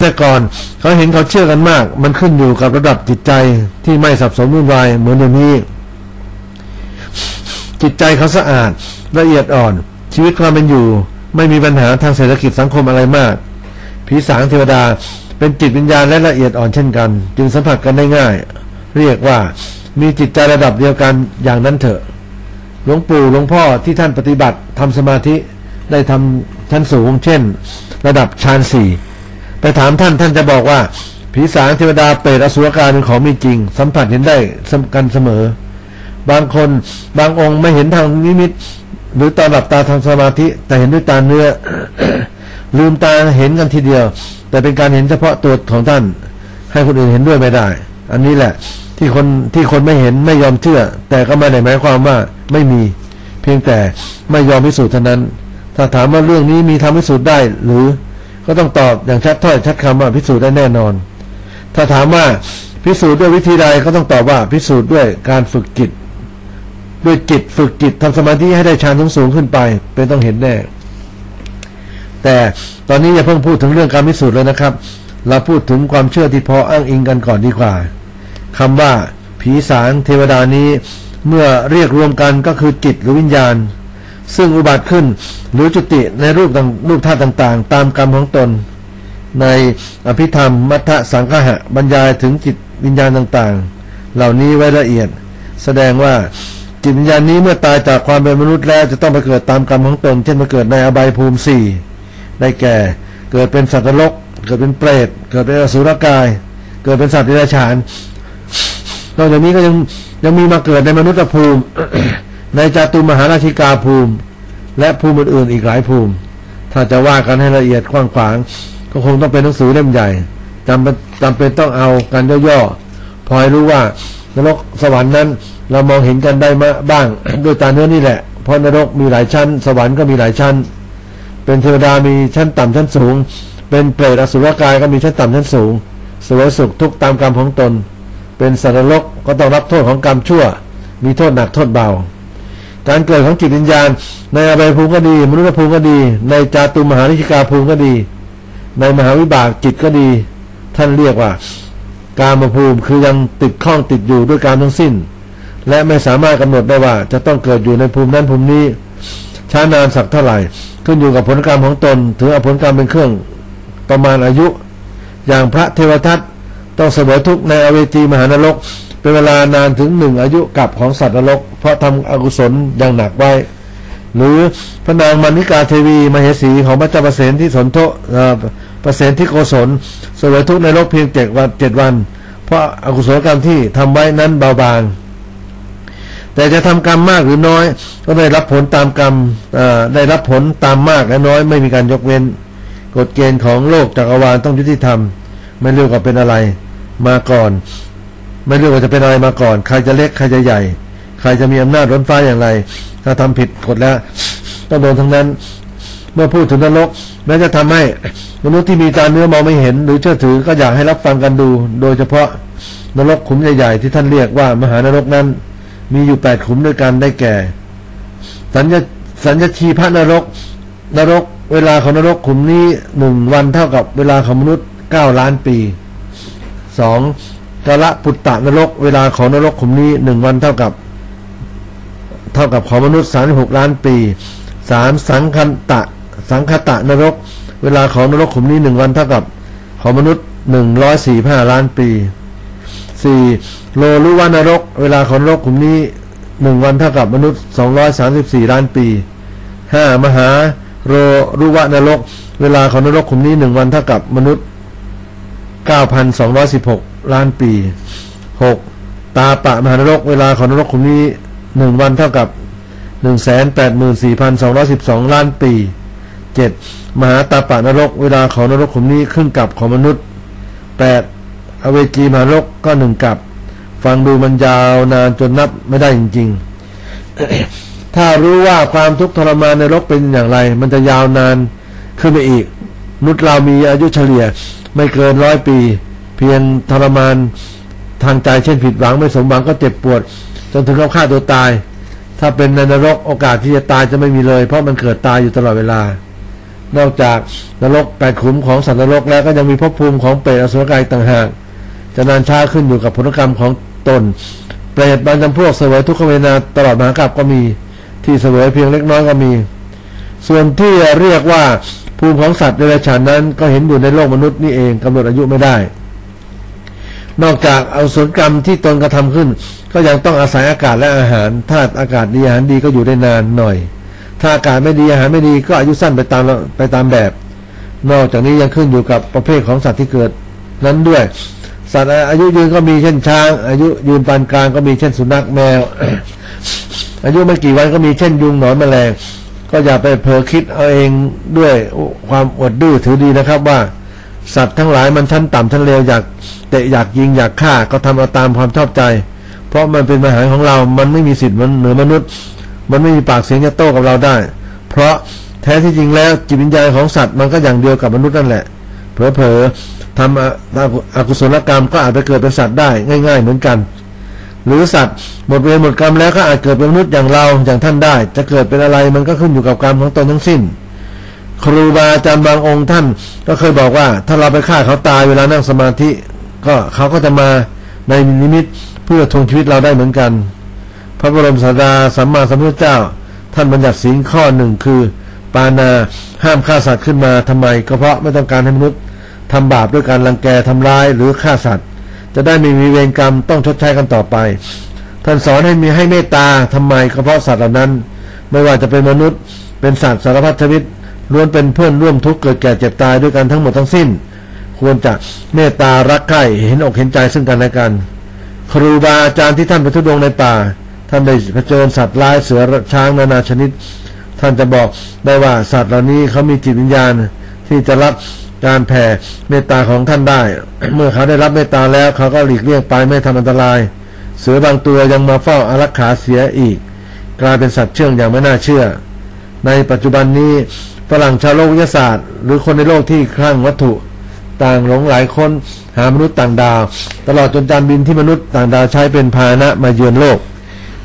แต่ก่อนเขาเห็นเขาเชื่อกันมาก มันขึ้นอยู่กับระดับจิตใจที่ไม่สับสนวุ่นวายเหมือนเดี๋ยวนี้ จิตใจเขาสะอาดละเอียดอ่อน ชีวิตความเป็นอยู่ ไม่มีปัญหาทางเศรษฐกิจสังคมอะไรมาก ผีสางเทวดาเป็นจิตวิญญาณและละเอียดอ่อนเช่นกัน จึงสัมผัสกันได้ง่าย เรียกว่ามีจิตใจระดับเดียวกันอย่างนั้นเถอะหลวงปู่หลวงพ่อที่ท่านปฏิบัติทำสมาธิได้ทำชั้นสูง เช่น ระดับฌานสี่ ไปถามท่านท่านจะบอกว่า ผีสางเทวดาเปรตอสุรกายเป็นของมีจริง สัมผัสเห็นได้กันเสมอ บางคนบางองค์ไม่เห็นทางนิมิต หรือตอนหลับตาทางสมาธิ แต่เห็นด้วยตาเนื้อ ลืมตาเห็นกันทีเดียว แต่เป็นการเห็นเฉพาะตัวของท่าน ให้คนอื่นเห็นด้วยไม่ได้ อันนี้แหละที่คนที่คนไม่เห็นไม่ยอมเชื่อ แต่ก็ไม่ได้หมายความว่าไม่มี เพียงแต่ไม่ยอมพิสูจน์เท่านั้น ถ้าถามว่าเรื่องนี้มีทำพิสูจน์ได้หรือ ก็ต้องตอบอย่างชัดถ้อยชัดคำว่าพิสูจน์ได้แน่นอน ถ้าถามว่าพิสูจน์ด้วยวิธีใดก็ต้องตอบว่าพิสูจน์ด้วยการฝึกจิต ด้วยจิตฝึกจิตทำสมาธิให้ได้ฌานสูงขึ้นไป เป็นต้องเห็นแน่ แต่ตอนนี้อย่าเพิ่งพูดถึงเรื่องการพิสูจน์เลยนะครับ เราพูดถึงความเชื่อที่พออ้างอิงกันก่อนดีกว่าคำว่าผีสางเทวดานี้ เมื่อเรียกรวมกันก็คือจิตหรือวิญญาณ ซึ่งอุบัติขึ้นหรือจุติในรูปรูปธาตุต่างๆ ตามกรรมของตน ในอภิธรรมมัทธสังฆะบรรยายถึงจิตวิญญาณต่างๆ เหล่านี้ไว้ละเอียด แสดงว่าจิตวิญญาณนี้เมื่อตายจากความเป็นมนุษย์แล้วจะต้องไปเกิดตามกรรมของตน เช่นมาเกิดในอบายภูมิสี่ได้แก่เกิดเป็นสัตว์นรกเกิดเป็นเปรตเกิดเป็นอสุรกาย เกิดเป็นสัตว์เดรัจฉานนอกจากนี้ก็ยังยังมีมาเกิดในมนุษย์ภูมิ ในจตุมหาราชิกาภูมิ และภูมิอื่นๆอีกหลายภูมิ ถ้าจะว่ากันให้ละเอียดกว้างขวาง ก็คงต้องเป็นหนังสือเล่มใหญ่จำเป็นจำเป็นต้องเอากันย่อๆพอให้รู้ว่านรกสวรรค์นั้นเรามองเห็นกันได้มาบ้างด้วยตาเนื้อนี่แหละ เพราะนรกมีหลายชั้น สวรรค์ก็มีหลายชั้น เป็นเทวดามีชั้นต่ำชั้นสูง เป็นเปรตอสุรกายก็มีชั้นต่ำชั้นสูงสวยสุขทุกตามกรรมของตน เป็นสัตว์นรกก็ต้องรับโทษของกรรมชั่ว มีโทษหนักโทษเบา การเกิดของจิตวิญญาณ ในอบายภูมิก็ดี มนุษยภูมิก็ดี ในจาตุมหานิชกาภูมิก็ดี ในมหาวิบากจิตก็ดี ท่านเรียกว่า การมาภูมิคือยังติดข้องติดอยู่ด้วยการทั้งสิ้น และไม่สามารถกำหนดได้ว่า จะต้องเกิดอยู่ในภูมินั้นภูมินี้ช้านานสักเท่าไหร่ ขึ้นอยู่กับผลกรรมของตน ถือเอาผลกรรมเป็นเครื่องประมาณอายุ อย่างพระเทวทัตต้องเสวยทุกข์ในอเวจีมหานรก เป็นเวลานานถึงหนึ่งอายุกับของสัตว์นรก เพราะทำอกุศลอย่างหนักไว้ หรือพระนางมานิกาเทวีมเหสีของพระเจ้าประเสนที่สนโทประเสนที่โกศลสวยทุกในโลกเพียงเจ็ดวันเจ็ดวัน เพราะอากุศลกรรมที่ทำไว้นั้นเบาบางแต่จะทำกรรมมากหรือน้อย ก็ได้รับผลตามกรรมได้รับผลตามมากและน้อยไม่มีการยกเว้น กฎเกณฑ์ของโลกจักรวาลต้องยุติธรรม ไม่เรียกว่าเป็นอะไร มาก่อน ไม่รู้ว่าจะเป็นอะไรมาก่อน ใครจะเล็กใครจะใหญ่ ใครจะมีอำนาจร้นฟ้าอย่างไร ถ้าทำผิดกฎแล้วต้องโดนทั้งนั้น เมื่อพูดถึงนรกแม้จะทำให้มนุษย์ที่มีตาเนื้อมองไม่เห็น หรือเชื่อถือก็อยากให้รับฟังกันดู โดยเฉพาะนรกขุมใหญ่ๆที่ท่านเรียกว่ามหานรกนั้น มีอยู่แปดขุมด้วยกันได้แก่ สัญญาสัญญาชีพระนรก นรก เวลาของนรกขุมนี้หนึ่งวันเท่ากับเวลาของมนุษย์เก้าล้านปีสอง กะละปุตตะนรก เวลาของนรกขุมนี้หนึ่งวันเท่ากับ เท่ากับของมนุษย์สามหกล้านปีสามสังคันตะ สังคตะนรก เวลาของนรกขุมนี้หนึ่งวันเท่ากับของมนุษย์หนึ่งร้อยสี่ห้าล้านปีสี่โลลุวานรก เวลาของนรกขุมนี้หนึ่งวันเท่ากับมนุษย์สองร้อยสามสิบสี่ล้านปีห้ามหาโรรุวานรก เวลาของนรกขุมนี้หนึ่งวันเท่ากับมนุษย์9,216 ล้านปี 6. ตาปะมหานรกเวลาของนรกขุมนี้1วันเท่ากับ184,212ล้านปี 7. มหาตาปะนรก เวลาของนรกขุมนี้ครึ่งกับของมนุษย์ 8. อเวจีมหานรกก็หนึ่งกับ ฟังดูมันยาวนานจนนับไม่ได้จริง ๆ ถ้ารู้ว่าความทุกข์ทรมานในรกเป็นอย่างไร มันจะยาวนานขึ้นไปอีกนุษย์เรามีอายุเฉลี่ยไม่เกินร้อยปี เพียงทรมานทางใจเช่นผิดหวังไม่สมหวังก็เจ็บปวด จนถึงกับฆ่าตัวตาย ถ้าเป็นในนรกโอกาสที่จะตายจะไม่มีเลย เพราะมันเกิดตายอยู่ตลอดเวลา นอกจากนรกแปดขุมของสัตว์นรกแล้วก็ยังมีภพภูมิของเปรตอสุรกายต่างหากจะนานช้าขึ้นอยู่กับผลกรรมของตน เปรตบางจำพวกเสวยทุกขเวนาตลอดมหากราบก็มีที่เสวยเพียงเล็กน้อยก็มี ส่วนที่เรียกว่าภูมิของสัตว์เดรัจฉานนั้นก็เห็นอยู่ในโลกมนุษย์นี่เองกำหนดอายุไม่ได้ นอกจากเอาสนกรรมที่ตนกระทำขึ้น ก็ยังต้องอาศัยอากาศและอาหาร ถ้าอากาศดีอาหารดีก็อยู่ได้นานหน่อย ถ้าอากาศไม่ดีอาหารไม่ดีก็อายุสั้นไปตามไปตามแบบ นอกจากนี้ยังขึ้นอยู่กับประเภทของสัตว์ที่เกิดนั้นด้วย สัตว์อายุยืนก็มีเช่นช้าง อายุยืนปานกลางก็มีเช่นสุนัขแมว อายุไม่กี่วันก็มีเช่นยุงหนอนแมลง ก็อย่าไปเผลอคิดเอาเองด้วยความอดดื้อถือดีนะครับว่า สัตว์ทั้งหลายมันชั้นต่ำชั้นเลวอยากเตะอยากยิงอยากฆ่าก็ทำเอาตามความชอบใจ เพราะมันเป็นมหาของเรา มันไม่มีสิทธิ์มันเหนือมนุษย์ มันไม่มีปากเสียงจะโต้กับเราได้ เพราะแท้ที่จริงแล้วจิตวิญญาณของสัตว์มันก็อย่างเดียวกับมนุษย์นั่นแหละ เผลอๆทำอกุศลกรรมก็อาจจะเกิดเป็นสัตว์ได้ง่าย ๆ เหมือนกัน หรือสัตว์หมดเวรหมดกรรมแล้วก็อาจเกิดเป็นมนุษย์อย่างเราอย่างท่านได้ จะเกิดเป็นอะไรมันก็ขึ้นอยู่กับกรรมของตนทั้งสิ้น ครูบาอาจารย์บางองค์ท่าน ก็เคยบอกว่า ถ้าเราไปฆ่าเขาตายเวลานั่งสมาธิ ก็เขาก็จะมาในนิมิตเพื่อทวงชีวิตเราได้เหมือนกัน พระบรมศาสดาสัมมาสัมพุทธเจ้า ท่านบัญญัติศีลข้อหนึ่งคือ ปานาห้ามฆ่าสัตว์ขึ้นมาทำไม ก็เพราะไม่ต้องการให้มนุษย์ทำบาปด้วยการรังแกทำร้ายหรือฆ่าสัตว์ จะได้ไม่มีเวรกรรมต้องชดใช้กันต่อไป ท่านสอนให้มีให้เมตตาทำไมก็เพราะสัตว์เหล่านั้น ไม่ว่าจะเป็นมนุษย์เป็นสัตว์สารพัดชนิด ล้วนเป็นเพื่อนร่วมทุกข์เกิดแก่เจ็บตายด้วยกันทั้งหมดทั้งสิ้น ควรจะเมตตารักใคร่เห็นอกเห็นใจซึ่งกันและกัน ครูบาอาจารย์ที่ท่านไปทุดงในป่า ท่านได้เผชิญสัตว์ร้ายเสือช้างนานาชนิด ท่านจะบอกได้ว่าสัตว์เหล่านี้เขามีจิตวิญญาณที่จะรับการแผ่เมตตาของท่านได้ เมื่อเขาได้รับเมตตาแล้วเขาก็หลีกเลี่ยงไปไม่ทำอันตราย เสือบางตัวยังมาเฝ้าอารักขาเสียอีก กลายเป็นสัตว์เชื่องอย่างไม่น่าเชื่อ ในปัจจุบันนี้ ฝรั่งชาวโลกวิทยาศาสตร์ หรือคนในโลกที่คลั่งวัตถุ ต่างหลงหลายคนหามนุษย์ต่างดาว ตลอดจนจานบินที่มนุษย์ต่างดาวใช้เป็นพาหนะมาเยือนโลก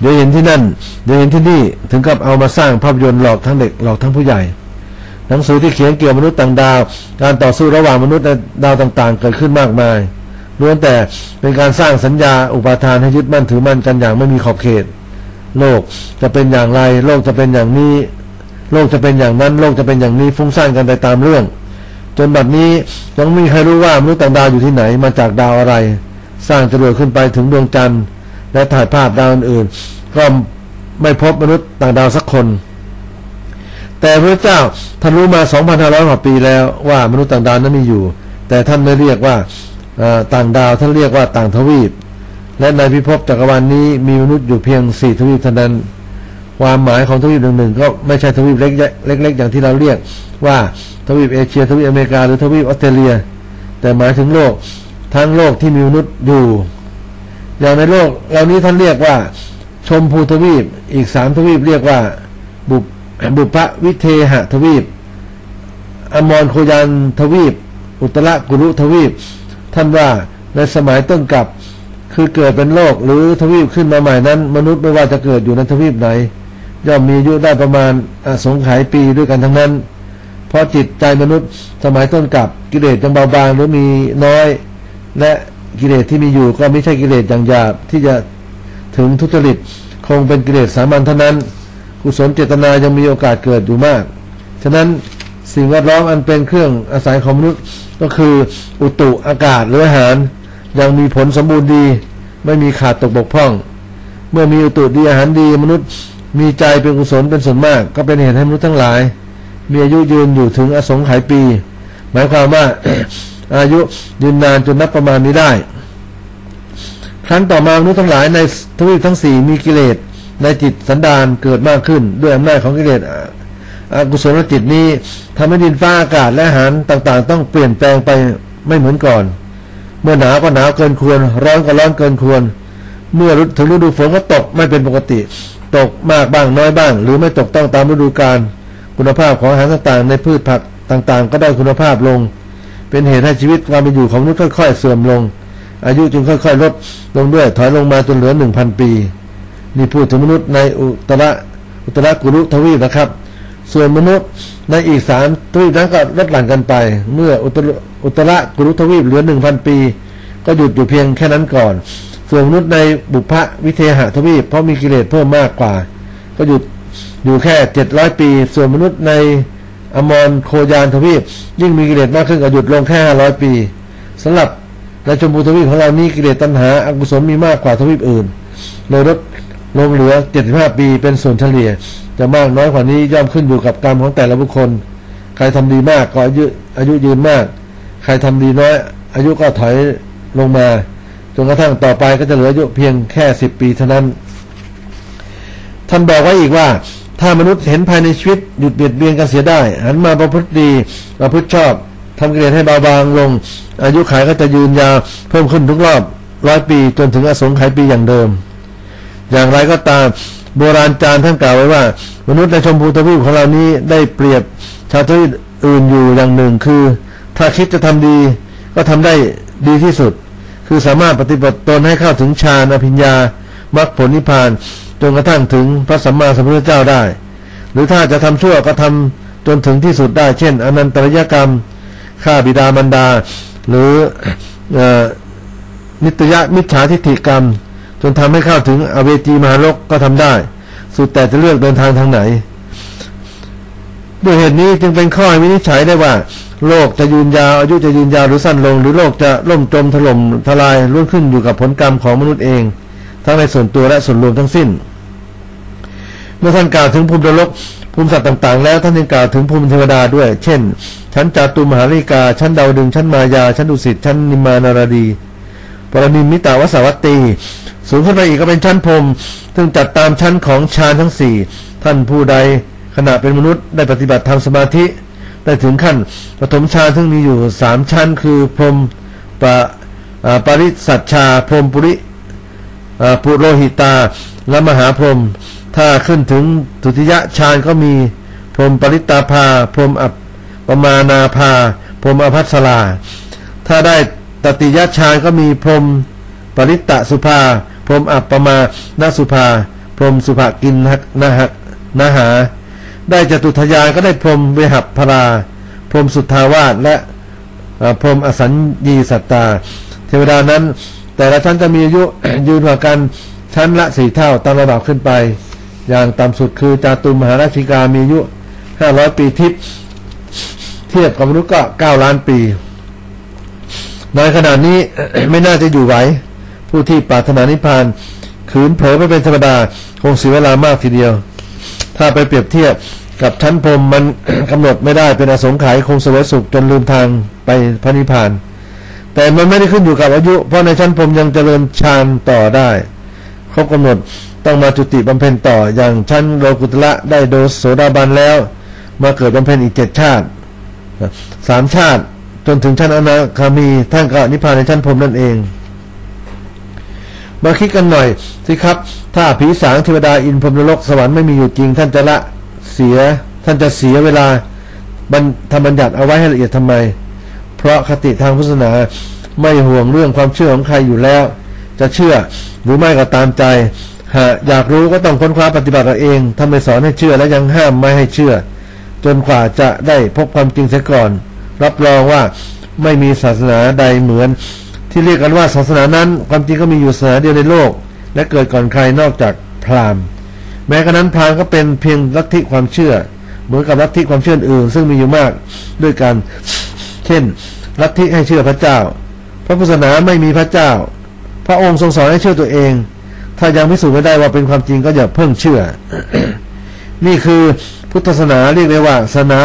เดี๋ยวเห็นที่นั่น เดี๋ยวเห็นที่นี่ถึงกับเอามาสร้างภาพยนตร์หลอกทั้งเด็กหลอกทั้งผู้ใหญ่หนังสือที่เขียนเกี่ยวมนุษย์ต่างดาว การต่อสู้ระหว่างมนุษย์และดาวต่างๆ เกิดขึ้นมากมายล้วนแต่เป็นการสร้างสัญญาอุปาทานให้ยึดมั่นถือมั่นกันอย่างไม่มีขอบเขต โลกจะเป็นอย่างไร โลกจะเป็นอย่างนี้ โลกจะเป็นอย่างนั้น โลกจะเป็นอย่างนี้ฟุ้งซ่านกันไปตามเรื่อง จนบัดนี้ยังไม่มีใครรู้ว่ามนุษย์ต่างดาวอยู่ที่ไหนมาจากดาวอะไร สร้างจรวดขึ้นไปถึงดวงจันทร์และถ่ายภาพดาวอื่นๆก็ไม่พบมนุษย์ต่างดาวสักคน แต่พระเจ้าท่านรู้มา 2,500กว่าปีแล้วว่ามนุษย์ต่างดาวนั้นมีอยู่ แต่ท่านไม่เรียกว่าต่างดาวท่านเรียกว่าต่างทวีป และในพิภพจักรวาลนนี้มีมนุษย์อยู่เพียงสี่ทวีปเท่านั้น ความหมายของทวีปหนึ่งหนึ่งก็ไม่ใช่ทวีปเล็กเล็กๆอย่างที่เราเรียกว่าทวีปเอเชียทวีปอเมริกาหรือทวีปออสเตรเลีย แต่หมายถึงโลกทั้งโลกที่มีมนุษย์อยู่ อย่างในโลกเหล่านี้ท่านเรียกว่า ชมพูทวีปอีกสามทวีปเรียกว่า บุบุพวิเทหทวีป อมรโคยันทวีป อุตรกุรุทวีป ท่านว่าในสมัยต้นกับคือเกิดเป็นโลกหรือทวีปขึ้นมาใหม่นั้น มนุษย์ไม่ว่าจะเกิดอยู่ในทวีปไหน ย่อมมีอายุได้ประมาณอสงไขยปีด้วยกันทั้งนั้น เพราะจิตใจมนุษย์สมัยต้นกับกิเลสยังเบาบางหรือมีน้อย และกิเลสที่มีอยู่ก็ไม่ใช่กิเลสอย่างหยาบที่จะถึงทุจริตคงเป็นกิเลสสามัญเท่านั้น กุศลเจตนายังมีโอกาสเกิดอยู่มาก ฉะนั้นสิ่งแวดล้อมอันเป็นเครื่องอาศัยของมนุษย์ก็คืออุตุอากาศหรืออาหาร ยังมีผลสมบูรณ์ดี ไม่มีขาดตกบกพร่อง เมื่อมีอุตุดีอาหารดีมนุษย์ มีใจเป็นกุศลเป็นส่วนมาก ก็เป็นเหตุให้มนุษย์ทั้งหลาย มีอายุยืนอยู่ถึงอสงไขยปี หมายความว่าอายุยืนนานจนนับประมาณนี้ได้ ครั้นต่อมามนุษย์ทั้งหลายในทวีปทั้งสี่มีกิเลสในจิตสันดานเกิดมากขึ้น ด้วยอำนาจของกิเลสอกุศลจิตนี้ทำให้ดินฟ้าอากาศและอาหารต่างๆ ต้องเปลี่ยนแปลงไปไม่เหมือนก่อน เมื่อหนาวก็หนาวเกินควร ร้อนก็ร้อนเกินควร เมื่อถึงฤดูฝนก็ตกไม่เป็นปกติ ตกมากบ้างน้อยบ้าง หรือไม่ตกต้องตามฤดูกาลคุณภาพของอาหารต่างๆ ในพืชผักต่างๆ ก็ได้คุณภาพลง เป็นเหตุให้ชีวิตความเป็นอยู่ของมนุษย์ค่อยๆ เสื่อมลง อายุจึงค่อยๆ ลดลงด้วยถอยลงมาจนเหลือหนึ่งพันปี นี่พูดถึงมนุษย์ในอุตระอุตระกุรุทวีปนะครับ ส่วนมนุษย์ในอีกสามทวีปนั้นก็ลดหลั่นกันไป เมื่ออุตระอุตระกุรุทวีปเหลือหนึ่งพันปี ก็หยุดอยู่เพียงแค่นั้นก่อน ส่วนมนุษย์ในบุพวิเทหทวีปเพราะมีกิเลสเพิ่มมากกว่า ก็หยุดอยู่แค่เจ็ดร้อยปี ส่วนมนุษย์ในอมรโคยานทวีปยิ่งมีกิเลสมากขึ้นก็หยุดลงแค่ห้าร้อยปีสำหรับในชมพูทวีปของเรานี่กิเลสตัณหาอกุศลมีมากกว่าทวีปอื่นเลยลดลงเหลือ75ปีเป็นส่วนเฉลี่ย จะมากน้อยกว่านี้ย่อมขึ้นอยู่กับกรรมของแต่ละบุคคล ใครทำดีมากก็อายุอายุยืนมาก ใครทำดีน้อย อายุก็ถอยลงมา จนกระทั่งต่อไปก็จะเหลืออายุเพียงแค่10ปีเท่านั้น ท่านบอกไว้อีกว่า ถ้ามนุษย์เห็นภายในชีวิตหยุดเบียดเบียนกันเสียได้ หันมาประพฤติดีประพฤติชอบทำกิเลสให้เบาบางลง อายุขัยก็จะยืนยาวเพิ่มขึ้นทุกรอบร้อยปีจนถึงอสงไขยปีอย่างเดิม อย่างไรก็ตามโบราณจารย์ท่านกล่าวไว้ว่า มนุษย์ในชมพูทวีปของเรานี้ได้เปรียบชาวทวีปอื่นอยู่อย่างหนึ่งคือ ถ้าคิดจะทำดี ก็ทำได้ดีที่สุด คือสามารถปฏิบัติตนให้เข้าถึงฌานอภิญญามรรคผลนิพพานจนกระทั่งถึงพระสัมมาสัมพุทธเจ้าได้ หรือถ้าจะทำชั่วก็ทำจนถึงที่สุดได้ เช่น อนันตริยกรรมฆ่าบิดามารดา หรือนิตยมิจฉาทิฏฐิกรรม จนทำให้เข้าถึงอเวจีมหาโลกก็ทำได้ สุดแต่จะเลือกเดินทางทางไหนด้วยเหตุนี้จึงเป็นข้อวินิจฉัยได้ว่า โลกจะยืนยาวอายุจะยืนยาวหรือสั้นลง หรือโลกจะล่มจมถล่มทลายล้วนขึ้นอยู่กับผลกรรมของมนุษย์เอง ทั้งในส่วนตัวและส่วนรวมทั้งสิ้น เมื่อท่านกล่าวถึงภูมินรกภูมิสัตว์ต่างๆ แล้วท่านยังกล่าวถึงภูมิเทวดาด้วย เช่น ชั้นจาตุมหาริกา ชั้นดาวดึงชั้นมายา ชั้นดุสิตชั้นนิมานารดีปรมิมิตาวสวัตตีสูงขึ้นไปอีกก็เป็นชั้นพรมซึ่งจัดตามชั้นของฌานทั้งสี่ท่านผู้ใดขณะเป็นมนุษย์ได้ปฏิบัติทางสมาธิ ได้ถึงขั้นปฐมฌานซึ่งมีอยู่สามชั้น คือพรมปะปริสัชชา พรมปุริปุโรหิตา และมหาพรม ถ้าขึ้นถึงทุติยฌานก็มีพรมปริตาภา พรมอัปปมานาภา พรมอภัสราถ้าได้ตติยฌานก็มีพรมปริตตสุภา พรมอัปปมานาสุภา พรมสุภกินนะหะนาหา ได้จตุทยานก็ได้พรมเวหัพรา พรมสุทธาวาสและพรมอสัญญีสัตตา เทวดานั้น แต่ละชั้นจะมีอายุยืนกว่ากันชั้นละสี่เท่าตามระดับขึ้นไป อย่างต่ำสุดคือจาตุมหาราชิกามีอายุ500ปีทิพย์เทียบกับมนุษย์ก็9ล้านปีในขณะนี้ไม่น่าจะอยู่ไหวผู้ที่ปรารถนานิพพานขืนเผลอไปเป็นธรรมดา คงเสียเวลามากทีเดียว ถ้าไปเปรียบเทียบ กับชั้นพรมมันกำหนดไม่ได้เป็นอสงไขยคงสวยสุขจนลืมทางไปพระนิพพาน แต่มันไม่ได้ขึ้นอยู่กับอายุ เพราะในชั้นพรมยังเจริญฌานต่อได้ครบกำหนดต้องมาจุติบำเพ็ญต่ออย่างชั้นโลกุตละได้โดสโสดาบันแล้ว มาเกิดบำเพ็ญอีกเจ็ดชาติสามชาติจนถึงชั้นอนาคามีท่านก็นิพพานในชั้นพรมนั่นเองมาคิดกันหน่อยสิครับ ถ้าผีสางเทวดาอินพรมนรกสวรรค์ไม่มีอยู่จริงท่านจะละ เสียท่านจะเสียเวลาบันทำบัญญัติเอาไว้ให้ละเอียดทำไม เพราะคติทางพุทธศาสนาไม่ห่วงเรื่องความเชื่อของใครอยู่แล้ว จะเชื่อหรือไม่ก็ตามใจ หากอยากรู้ก็ต้องค้นคว้าปฏิบัติเอาเองทำไมสอนให้เชื่อและยังห้ามไม่ให้เชื่อ จนกว่าจะได้พบความจริงเสียก่อน รับรองว่าไม่มีศาสนาใดเหมือน ที่เรียกกันว่าศาสนานั้น ความจริงก็มีอยู่ศาสนาเดียวในโลก และเกิดก่อนใครนอกจากพราหมณ์ แม้กระนั้นพราหมณ์ก็เป็นเพียงลัทธิความเชื่อ เหมือนกับลัทธิความเชื่ออื่น ซึ่งมีอยู่มากด้วยกัน เช่น ลัทธิให้เชื่อพระเจ้า พระพุทธศาสนาไม่มีพระเจ้า พระองค์ทรงสอนให้เชื่อตัวเอง ถ้ายังพิสูจน์ไม่ได้ว่าเป็นความจริงก็อย่าเพิ่งเชื่อ นี่คือพุทธศาสนาเรียกได้ว่าศาสนา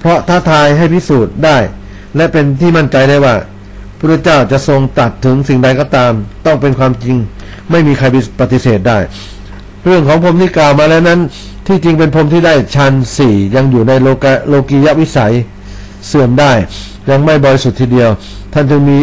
เพราะท้าทายให้พิสูจน์ได้ และเป็นที่มั่นใจได้ว่าพระเจ้าจะทรงตัดถึงสิ่งใดก็ตาม ต้องเป็นความจริง ไม่มีใครปฏิเสธได้ เรื่องของพรมที่กล่าวมาแล้วนั้น ที่จริงเป็นพรมที่ได้ชันสี่ยังอยู่ในโลกโลกียวิสัยเสื่อมได้ ยังไม่บริสุทธิ์ทีเดียว ท่านจึงมี